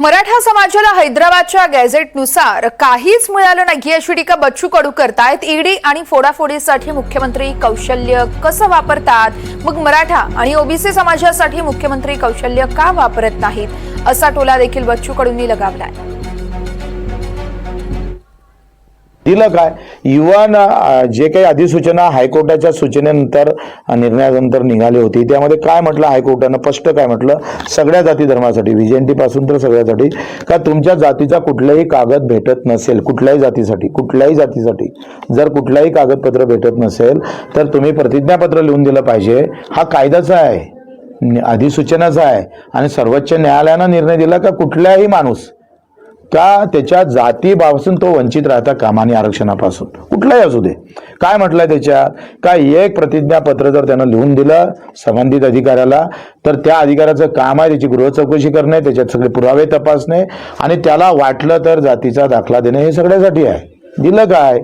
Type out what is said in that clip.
मराठा समाजाला हैदराबादच्या गॅझेटनुसार काहीच मिळालं नाही अशी टीका बच्चू कडू करतायत. ईडी आणि फोडाफोडीसाठी मुख्यमंत्री कौशल्य कसं वापरतात? मग मराठा आणि ओबीसी समाजासाठी मुख्यमंत्री कौशल्य का वापरत नाहीत? असा टोला देखील बच्चू कडूंनी लगावलाय. तिला काय? युवा जे काही अधिसूचना हायकोर्टाच्या सूचनेनंतर निर्णयानंतर निघाली होती त्यामध्ये काय म्हटलं? हायकोर्टानं स्पष्ट काय म्हटलं? सगळ्या जाती धर्मासाठी व्हिजेंटी पासून तर सगळ्यासाठी का तुमच्या जातीचा कुठलाही कागद भेटत नसेल कुठल्याही जातीसाठी कुठल्याही जातीसाठी जर कुठलाही कागदपत्र भेटत नसेल तर तुम्ही प्रतिज्ञापत्र लिहून दिलं पाहिजे. हा कायद्याचा आहे. अधिसूचनाचा आहे. आणि सर्वोच्च न्यायालयानं निर्णय दिला का कुठलाही माणूस का त्याच्या जातीपासून तो वंचित राहता कामाने आरक्षणापासून? कुठलाही असू दे. काय म्हटलंय त्याच्यात? का एक प्रतिज्ञापत्र जर त्यानं लिहून दिलं संबंधित अधिकाऱ्याला तर त्या अधिकाऱ्याचं काम आहे त्याची गृह चौकशी करणे त्याच्यात सगळे पुरावे तपासणे आणि त्याला वाटलं तर जातीचा दाखला देणे हे सगळ्यासाठी आहे. दिलं काय?